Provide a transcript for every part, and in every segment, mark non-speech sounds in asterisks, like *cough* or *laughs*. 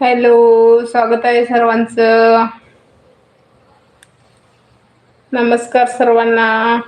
Hello स्वागत आहे सर्वांचं. नमस्कार सर्वांना.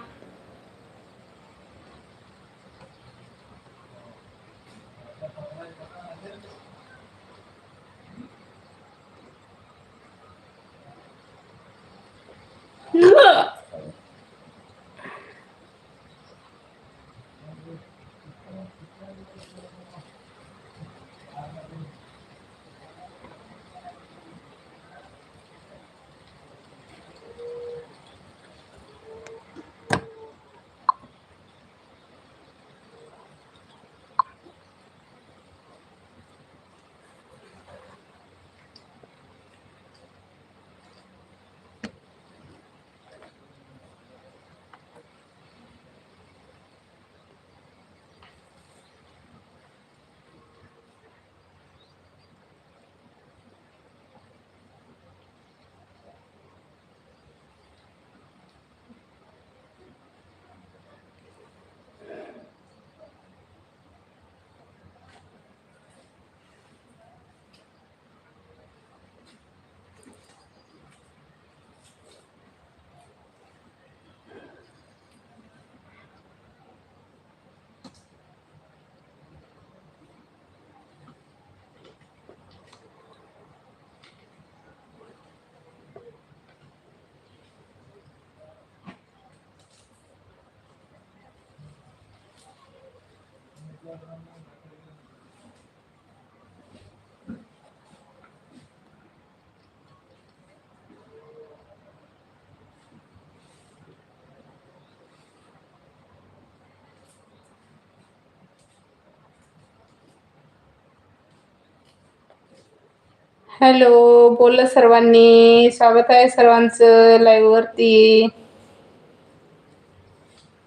हॅलो बोल सर्वांनी. स्वागत आहे सर्वांचं लाईव्ह वरती.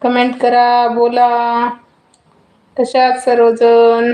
कमेंट करा बोला. कशा आहात सर्वजण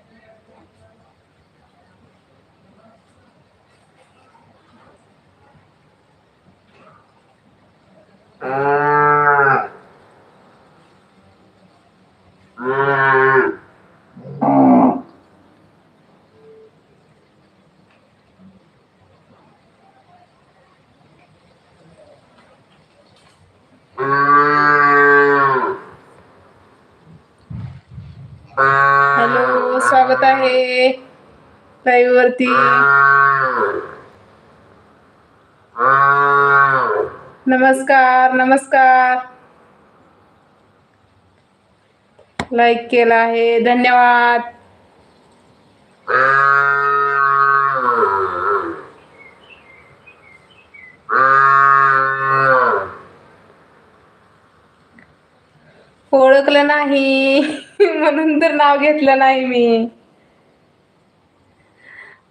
हॅलो आहे. लाईव्ह वरती. नमस्कार नमस्कार. लाईक केला आहे. धन्यवाद. ओळखलं नाही. *laughs* म्हणून तर नाव घेतलं नाही मी.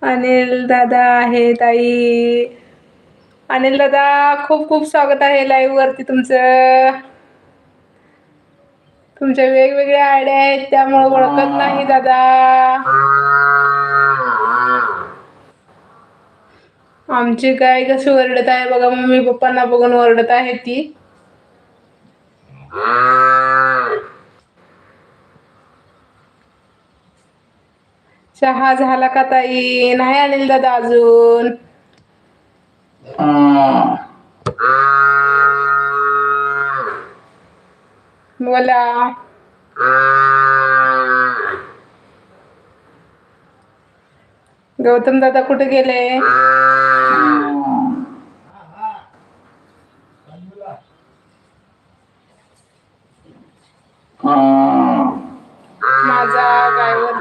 अनिल दादा आहे ताई. अनिल दादा खूप खूप स्वागत आहे लाईव्ह वरती तुमचं. तुमच्या वेगवेगळ्या आयडिया आहेत त्यामुळे ओळखत नाही दादा. आमची गाय कशी ओरडत आहे बघा मम्मी पप्पांना बघून ओरडत आहे ती. चहा झाला का ताई? नाही अनिल दादा अजून. बोला. गौतम दादा कुठे गेले?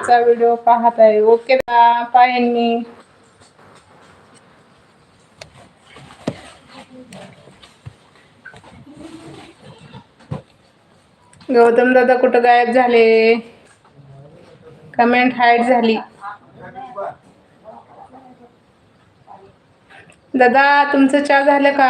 गायवरचा व्हिडिओ पाहत आहे. ओके ना पाहेन मी गौतम दादा कुठं गायब झाले? कमेंट हाईट झाली. दादा तुमचं चहा झालं का?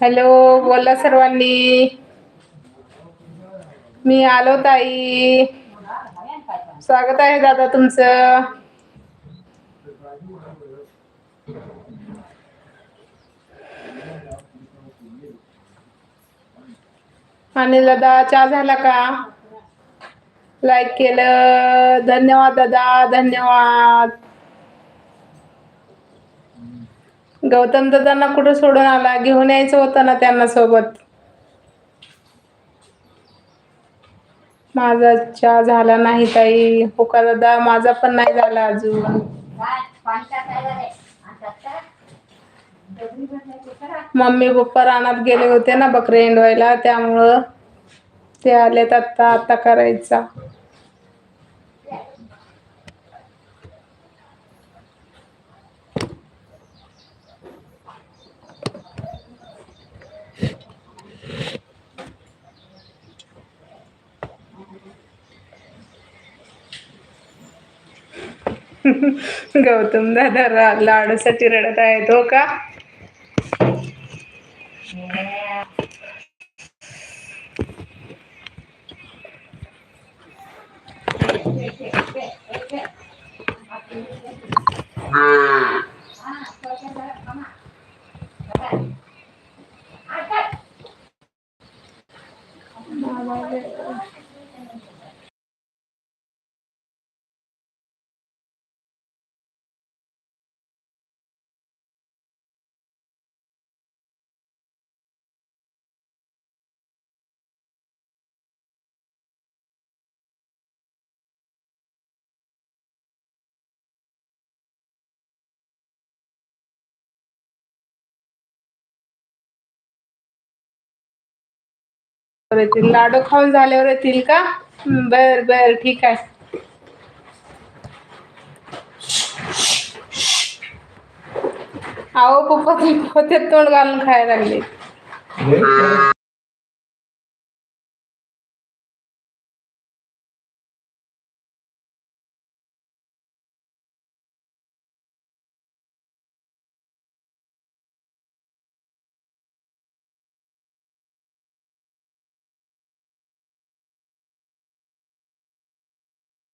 हॅलो बोला सर्वांनी. मी आलो ताई. स्वागत आहे दादा तुमचं. आणि दादा चहा झाला का? लाईक केलं. धन्यवाद दादा धन्यवाद. गौतम दादांना कुठं सोडून आला? घेऊन यायचं होतं ना त्यांना सोबत? माझा चहा झाला नाही ताई. होका दादा माझा पण नाही झाला अजून. मम्मी पप्पा रानात गेले होते ना बकरे हिंडवायला त्यामुळं ते आलेत आत्ता आता करायचा. *laughs* गौतम दादा रा- लाडूसाठी रडत आहेत हो का? येतील. लाडू खाऊन झाल्यावर येतील का? बर बर ठीक आहे. अहो पप्पा ते तोंड घालून खायला लागले.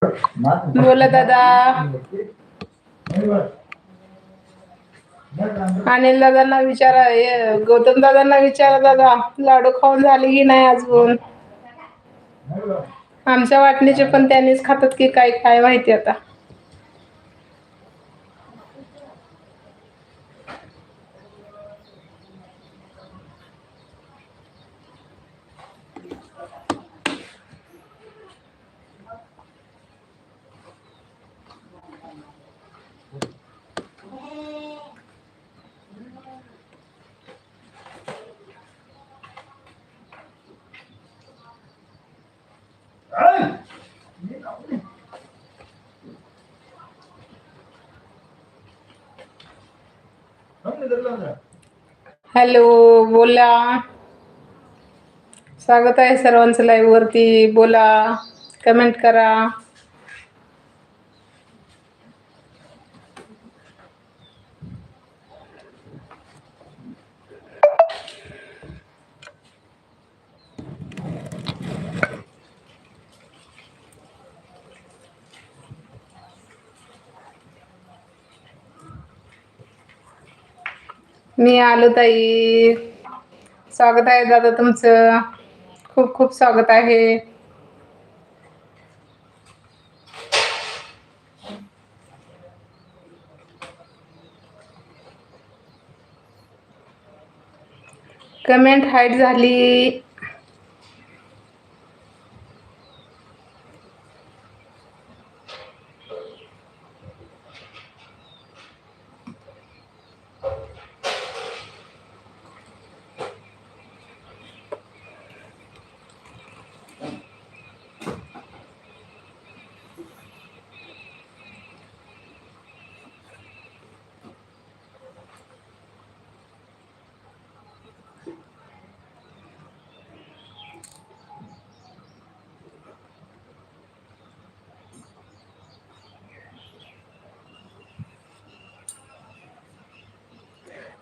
बोला दादा. अनिल दादांना विचारा गौतम दादांना विचारा दादा लाडू खाऊन झाले की नाही अजून? आमच्या वाटणीचे पण त्यांनीच खातात की काय काय माहिती आता. हॅलो बोला. स्वागत आहे सर्वांचं लाईव्हवरती बोला कमेंट करा. मी आलो ताई. स्वागत आहे दादा तुमचं. खूप खूप स्वागत आहे. कमेंट हाईट झाली.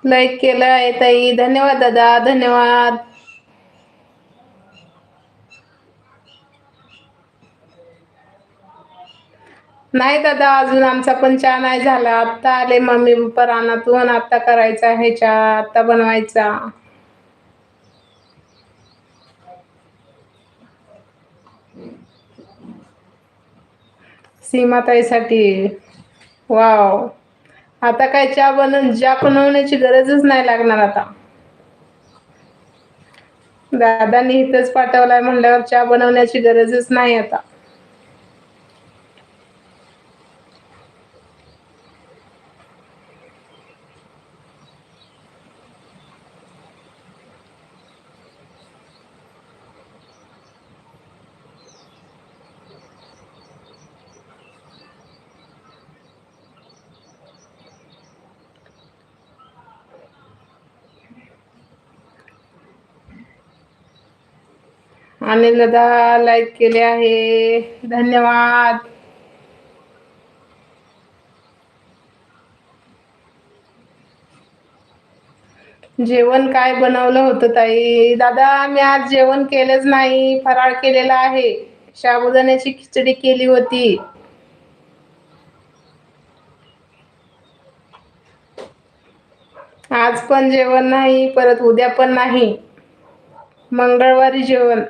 लाईक केलं आहे ताई. धन्यवाद दादा. धन्यवाद. नाही दादा अजून आमचा पण चहा नाही झाला. आत्ता आले मम्मी पप्पा रानातून आत्ता करायचा आहे चहा. आत्ता बनवायचा. सीमाताईसाठी. वाव. आता काय चहा बनव चहा बनवण्याची गरजच नाही लागणार आता. दादांनी इथंच पाठवलाय म्हणल्यावर चहा बनवण्याची गरजच नाही आता. आणि दादा लाईक केले आहे. धन्यवाद. जेवण काय बनवलं होतं ताई? दादा मी आज जेवण केलंच नाही. फराळ केलेला आहे. साबुदाण्याची खिचडी केली होती. आज पण जेवण नाही परत उद्या पण नाही. मंगळवारी जेवण.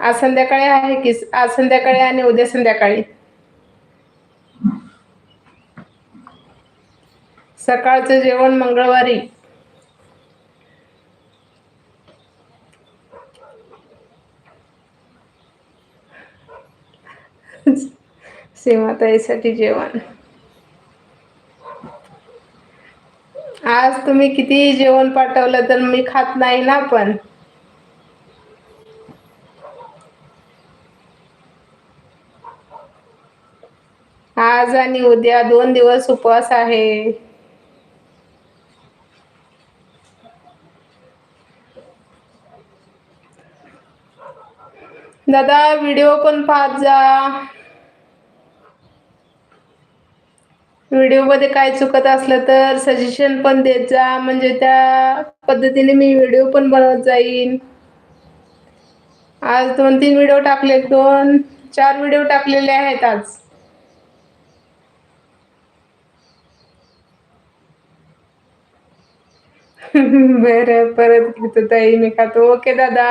आज संध्याकाळी आहे की आज संध्याकाळी आणि उद्या संध्याकाळी? सकाळचं जेवण मंगळवारी. सीमाताईसाठी जेवण. आज तुम्ही किती जेवण पाठवलं तर मी खात नाही ना पण. आज आणि उद्या दोन दिवस उपवास आहे. दादा व्हिडिओ पण पाहत जा. व्हिडिओमध्ये काय चुकत असलं तर सजेशन पण देत जा. म्हणजे त्या पद्धतीने मी व्हिडिओ पण बनवत जाईन. आज दोन तीन व्हिडिओ टाकले दोन चार व्हिडिओ टाकलेले आहेत आज. *laughs* बरं परत घेतो ताई मी खातो. ओके दादा.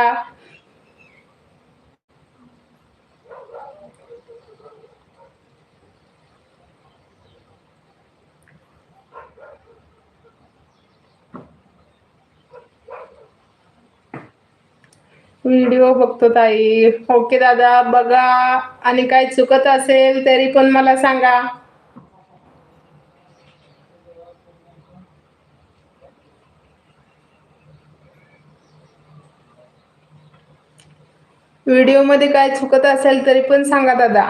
व्हिडिओ बघतो ताई. ओके दादा. बघा. आणि काय चुकत असेल तरी पण मला सांगा. व्हिडिओमध्ये काय चुकत असेल तरी पण सांगा दादा.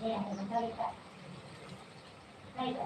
早でもたべたい。ない。